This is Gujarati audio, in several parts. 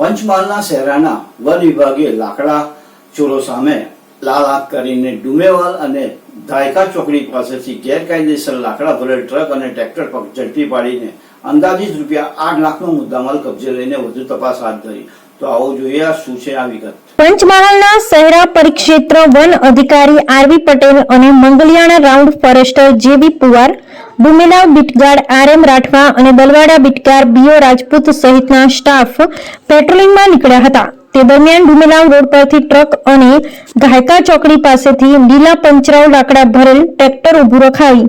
પંચમહાલના શહેરાના વન વિભાગે લાકડા ચોરો સામે લાલ આંખ કરીને ડુમેવાલ અને ધાયકા ચોકડી પાસેથી ગેરકાયદેસર લાકડા ભરેલ ટ્રક અને ટ્રેક્ટર પર ઝડપી પાડીને અંદાજિત રૂપિયા આઠ લાખનો મુદ્દામાલ કબજે લઈને વધુ તપાસ હાથ ધરી. તો આવો જોઈએ આ શું છે આ વિગત. પંચમહાલના શહેરા પરિક્ષેત્ર વન અધિકારી આરવી પટેલ અને Mangaliyana round forester J V Puvar Dumelav beat guard R M Rathwa અને દલવાડા બીટગાર બીઓ રાજપૂત સહિતના સ્ટાફ પેટ્રોલિંગમાં નીકળ્યા હતા. તે દરમિયાન ભૂમિલાવ રોડ પરથી ટ્રક અને ઘાયકા ચોકડી પાસેથી લીલા પંચરાવ લાકડા ભરેલ ટ્રેક્ટર ઊભું રખાવી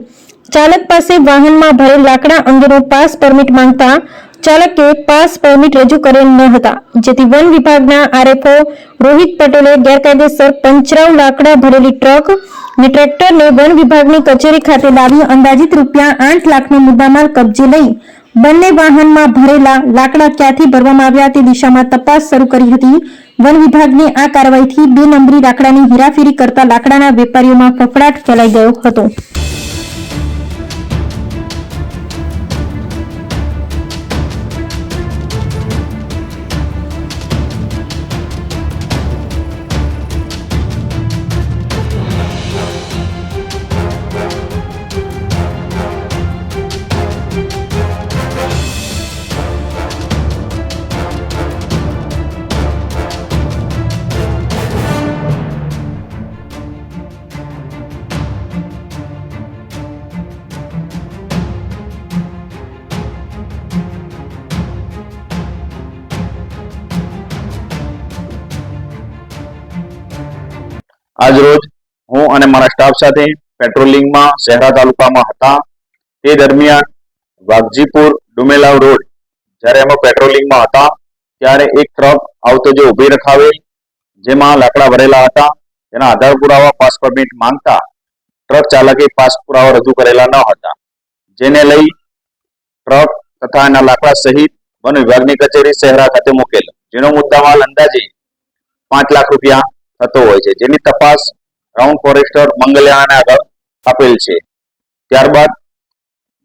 ચાલક પાસે વાહનમાં ભરેલ લાકડા અંગેનો પાસ પરમિટ માંગતા ચાલકે પાસ પરમિટ રજૂ કરેલ ન હતા. જેથી વન વિભાગના આરએફઓ રોહિત પટેલે ગેરકાયદેસર પંચરાવ લાકડા ભરેલી ટ્રક અને ટ્રેક્ટરને વન વિભાગની કચેરી ખાતે લાવી અંદાજિત રૂપિયા આઠ લાખનો મુદ્દામાલ કબજે લઈ બંને વાહનમાં ભરેલા લાકડા ક્યાંથી ભરવામાં આવ્યા તે દિશામાં તપાસ શરૂ કરી હતી. વન વિભાગની આ કાર્યવાહીથી બે નંબરી લાકડાની હેરાફેરી કરતા લાકડાના વેપારીઓમાં ફફડાટ ફેલાઈ ગયો હતો. આજ રોજ હું અને મારા સ્ટાફ સાથે પેટ્રોલિંગમાં શહેરા તાલુકામાં હતા. તે દરમિયાન વાઘજીપુર ડુમેલાવ રોડ જ્યારે અમે પેટ્રોલિંગમાં હતા, ત્યારે એક ટ્રક આવતો જે ઊભી રખાવેલ, જેમાં લાકડા ભરેલા હતા, તેના આધાર પુરાવા પાસ પરમિટ માંગતા ટ્રક ચાલકે પાસ પુરાવા રજૂ કરેલા ન હતા. જેને લઈ ટ્રક તથા એના લાકડા સહિત વન વિભાગની કચેરી શહેરા ખાતે મૂકેલ. જેનો મુદ્દામાલ અંદાજે પાંચ લાખ રૂપિયા થતો હોય છે. જેની તપાસ ગ્રાઉન્ડ ફોરેસ્ટર મંગલિયાને આગળ આપેલ છે. ત્યારબાદ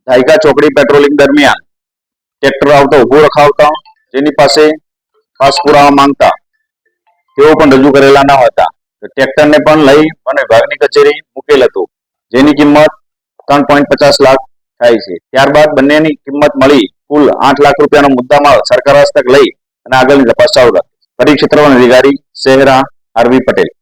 ધાયકા ચોકડી પેટ્રોલિંગ દરમિયાન ટ્રેક્ટર આવતો ઊભો રખાવતા, જેની પાસે પાસ પુરાવા માંગતા તેઓ પણ રજૂ કરેલા ન હતા. ટ્રેક્ટરને પણ લઈ અને વિભાગની કચેરી મૂકેલ હતું, જેની કિંમત ત્રણ પોઈન્ટ પચાસ લાખ થાય છે. ત્યારબાદ બંનેની કિંમત મળી કુલ આઠ લાખ રૂપિયાનો મુદ્દામાં સરકાર હસ્તક લઈ અને આગળની તપાસ ચાલુ રાખી. પરિક્ષેત્ર અધિકારી, શહેરા આરવી પટેલ.